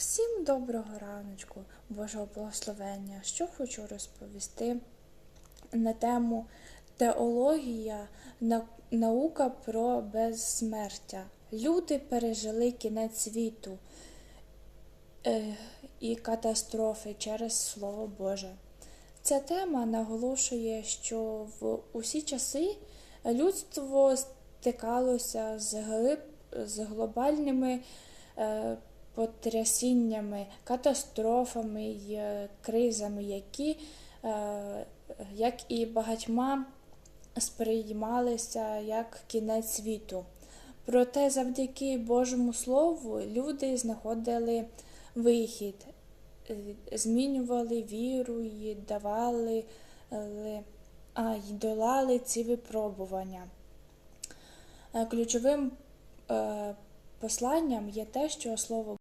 Всім доброго раночку, Божого благословення. Що хочу розповісти на тему теологія, наука про безсмертя. Люди пережили кінець світу е, і катастрофи через Слово Боже. Ця тема наголошує, що в усі часи людство стикалося з, глиб, з глобальними е, потрясіннями, катастрофами й е, кризами, які, е, як і багатьма, сприймалися як кінець світу. Проте завдяки Божому Слову люди знаходили вихід, е, змінювали віру і давали а, й долали ці випробування. Ключовим посланням є те, що Слово